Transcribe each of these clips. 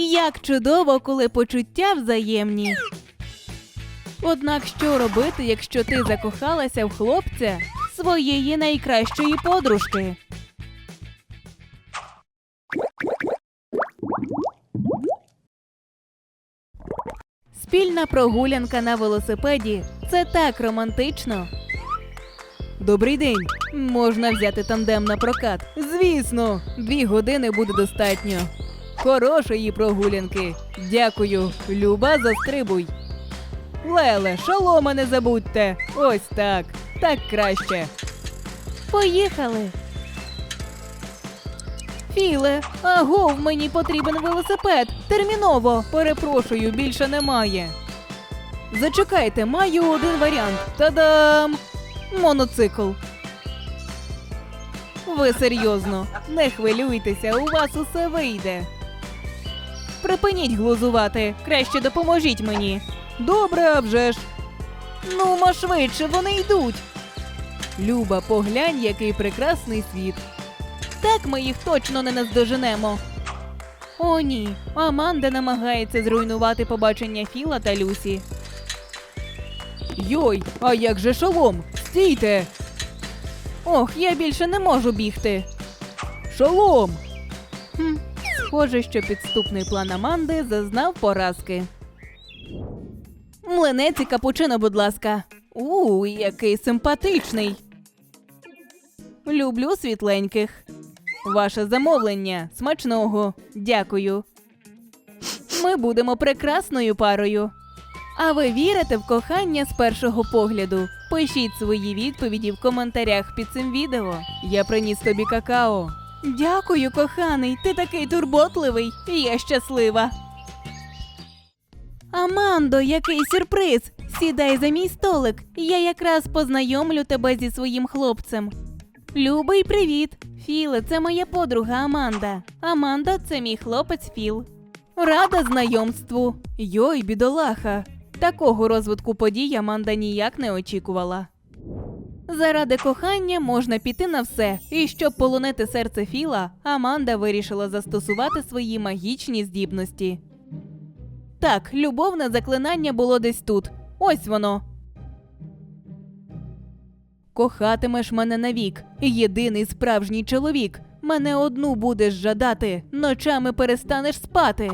Як чудово, коли почуття взаємні. Однак що робити, якщо ти закохалася в хлопця своєї найкращої подружки? Спільна прогулянка на велосипеді це так романтично. Добрий день. Можна взяти тандем на прокат. Звісно, дві години буде достатньо. Хорошої прогулянки. Дякую. Люба, застрибуй. Леле, шолома не забудьте. Ось так. Так краще. Поїхали. Філе, агов, мені потрібен велосипед. Терміново. Перепрошую, більше немає. Зачекайте, маю один варіант. Та-дам! Моноцикл. Ви серйозно, не хвилюйтеся, у вас усе вийде. Припиніть глузувати, краще допоможіть мені. Добре, а ж. Ну, ма швидше, вони йдуть. Люба, поглянь, який прекрасний світ. Так ми їх точно не наздоженемо. О, ні. Аманда намагається зруйнувати побачення Філа та Люсі. Йой, а як же шолом? Стійте. Ох, я більше не можу бігти. Шолом. Схоже, що підступний план Аманди зазнав поразки. Млинець і капучино, будь ласка. У, який симпатичний. Люблю світленьких. Ваше замовлення. Смачного. Дякую. Ми будемо прекрасною парою. А ви вірите в кохання з першого погляду? Пишіть свої відповіді в коментарях під цим відео. Я приніс тобі какао. Дякую, коханий. Ти такий турботливий. Я щаслива. Амандо, який сюрприз! Сідай за мій столик. Я якраз познайомлю тебе зі своїм хлопцем. Любий, привіт! Філе, це моя подруга Аманда. Аманда це мій хлопець Філ. Рада знайомству. Йой, бідолаха. Такого розвитку подій Аманда ніяк не очікувала. Заради кохання можна піти на все, і щоб полонити серце Філа, Аманда вирішила застосувати свої магічні здібності. Так, любовне заклинання було десь тут. Ось воно. Кохатимеш мене навік, єдиний справжній чоловік. Мене одну будеш жадати, ночами перестанеш спати.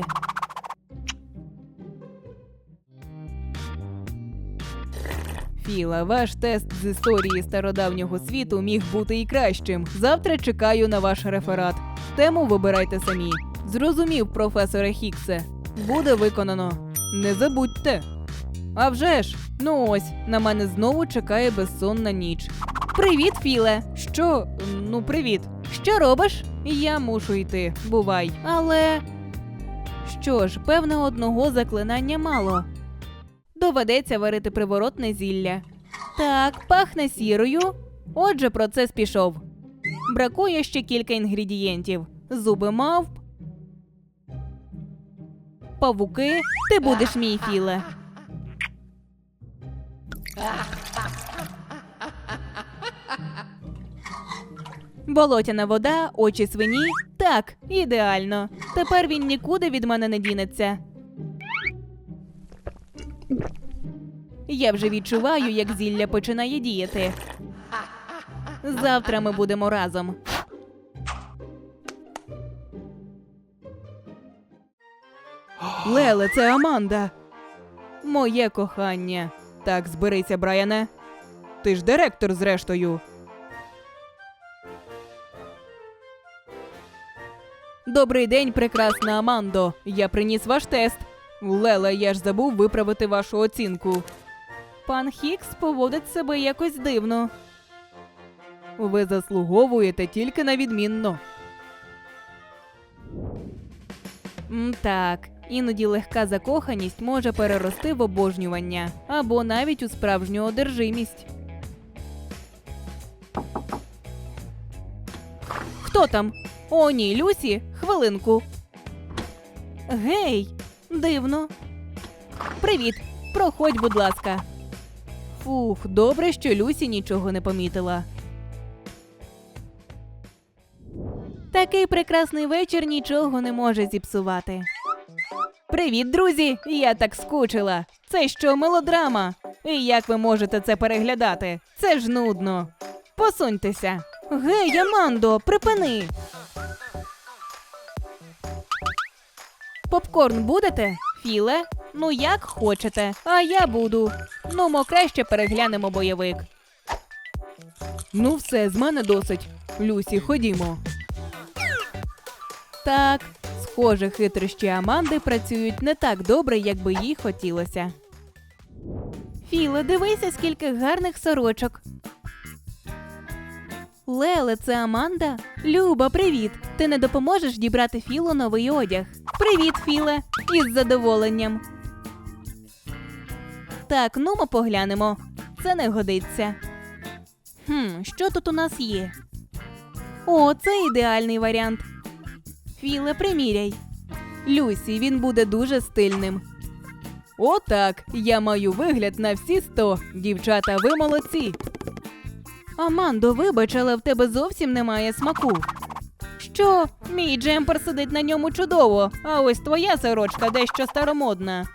Філа, ваш тест з історії стародавнього світу міг бути і кращим. Завтра чекаю на ваш реферат. Тему вибирайте самі. Зрозумів, професоре Хіксе. Буде виконано. Не забудьте. А вже ж, ну ось, на мене знову чекає безсонна ніч. Привіт, Філе. Що? Ну, привіт. Що робиш? Я мушу йти. Бувай. Але. Що ж, певно, одного заклинання мало. Доведеться варити приворотне зілля. Так, пахне сірою. Отже, процес пішов. Бракує ще кілька інгредієнтів: зуби мавп, павуки. Ти будеш мій філе. Болотяна вода, очі свині. Так, ідеально. Тепер він нікуди від мене не дінеться. Я вже відчуваю, як зілля починає діяти. Завтра ми будемо разом. Леле, це Аманда. Моє кохання. Так, зберися, Брайане. Ти ж директор, зрештою. Добрий день, прекрасна Амандо. Я приніс ваш тест. Леле, я ж забув виправити вашу оцінку. Пан Хікс поводить себе якось дивно. Ви заслуговуєте тільки на відмінно. Так, іноді легка закоханість може перерости в обожнювання або навіть у справжню одержимість. Хто там? О, ні, Люсі, хвилинку. Гей, дивно. Привіт, проходь, будь ласка. Фух, добре, що Люсі нічого не помітила. Такий прекрасний вечір нічого не може зіпсувати. Привіт, друзі! Я так скучила. Це що, мелодрама? І як ви можете це переглядати? Це ж нудно. Посуньтеся. Гей, Амандо, припини. Попкорн будете? Філе? Ну як хочете, а я буду. Ну, мо краще переглянемо бойовик. Ну, все, з мене досить. Люсі, ходімо. Так, схоже, хитрощі Аманди працюють не так добре, як би їй хотілося. Філе, дивися, скільки гарних сорочок. Леле, це Аманда? Люба, привіт! Ти не допоможеш дібрати Філу новий одяг. Привіт, Філе! Із задоволенням. Так, ну ми поглянемо. Це не годиться. Хм, що тут у нас є? О, це ідеальний варіант. Філе, приміряй. Люсі, він буде дуже стильним. Отак, я маю вигляд на всі сто. Дівчата, ви молодці. Амандо, вибач, але в тебе зовсім немає смаку. Що? Мій джемпер сидить на ньому чудово, а ось твоя сорочка дещо старомодна.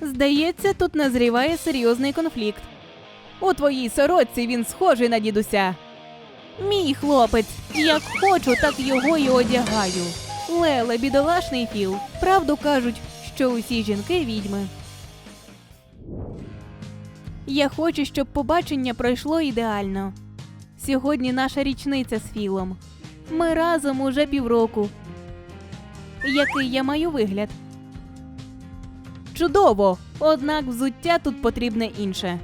Здається, тут назріває серйозний конфлікт. У твоїй сорочці він схожий на дідуся. Мій хлопець, як хочу, так його й одягаю. Леле, бідолашний філ. Правду кажуть, що усі жінки відьми. Я хочу, щоб побачення пройшло ідеально. Сьогодні наша річниця з Філом. Ми разом уже півроку. Який я маю вигляд? Чудово! Однак взуття тут потрібне інше.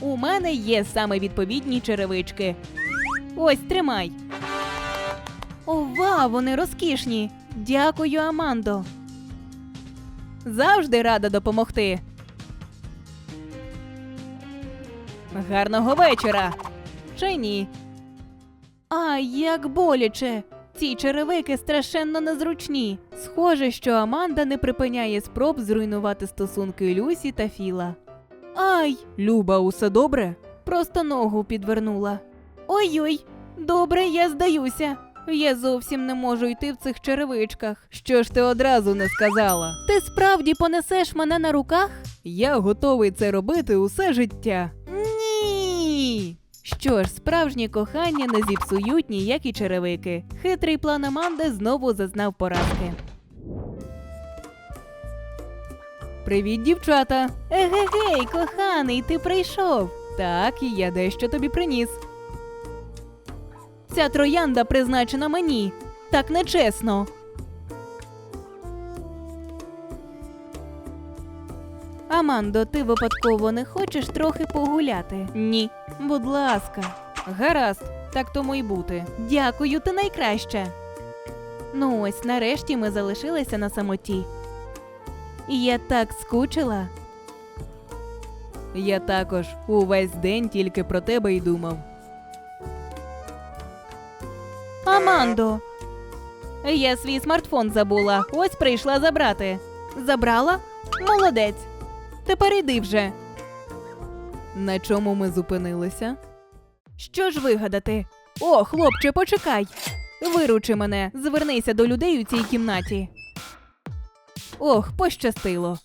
У мене є саме відповідні черевички. Ось тримай. Ова, вони розкішні. Дякую, Амандо. Завжди рада допомогти. Гарного вечора. Чи ні? А, як боляче. Ці черевики страшенно незручні. Схоже, що Аманда не припиняє спроб зруйнувати стосунки Люсі та Філа. Ай, Люба, усе добре? Просто ногу підвернула. Ой-ой, добре, я здаюся. Я зовсім не можу йти в цих черевичках. Що ж ти одразу не сказала? Ти справді понесеш мене на руках? Я готовий це робити усе життя. Що ж, справжні кохання не зіпсують ніякі черевики. Хитрий план Аманди знову зазнав поразки. Привіт, дівчата! Егегей, коханий, ти прийшов. Так, і я дещо тобі приніс. Ця троянда призначена мені. Так нечесно. Амандо, ти випадково не хочеш трохи погуляти? Ні. Будь ласка. Гаразд, так тому й бути. Дякую, ти найкраща. Ну ось, нарешті ми залишилися на самоті. Я так скучила. Я також увесь день тільки про тебе й думав. Амандо. Я свій смартфон забула. Ось прийшла забрати. Забрала? Молодець. Тепер іди вже. На чому ми зупинилися? Що ж вигадати? О, хлопче, почекай. Виручи мене, звернися до людей у цій кімнаті. Ох, пощастило.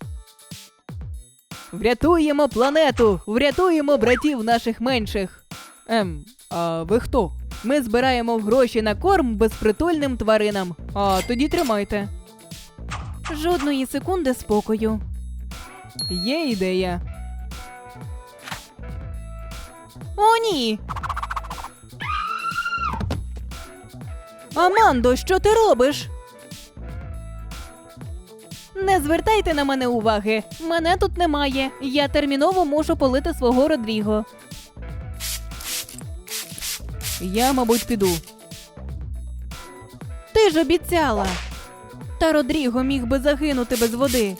Врятуємо планету! Врятуємо братів наших менших. Ем, а ви хто? Ми збираємо гроші на корм безпритульним тваринам. А тоді тримайте. Жодної секунди спокою. Є ідея. О, ні. Амандо, що ти робиш? Не звертайте на мене уваги. Мене тут немає. Я терміново мушу полити свого Родріго. Я, мабуть, піду. Ти ж обіцяла. Та Родріго міг би загинути без води.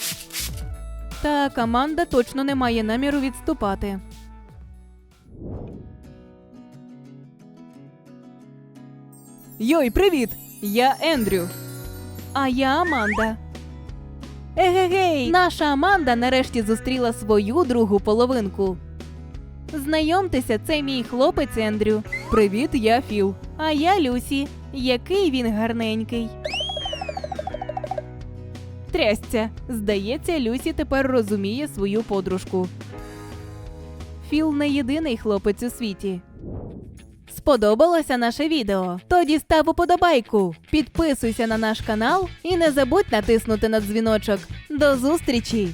Та команда точно не має наміру відступати. Йой, привіт! Я Ендрю. А я Аманда. Егегей! Наша Аманда нарешті зустріла свою другу половинку. Знайомтеся, це мій хлопець Ендрю. Привіт, я Філ. А я Люсі. Який він гарненький. Трясця. Здається, Люсі тепер розуміє свою подружку. Філ не єдиний хлопець у світі. Сподобалося наше відео? Тоді став уподобайку, підписуйся на наш канал і не забудь натиснути на дзвіночок. До зустрічі!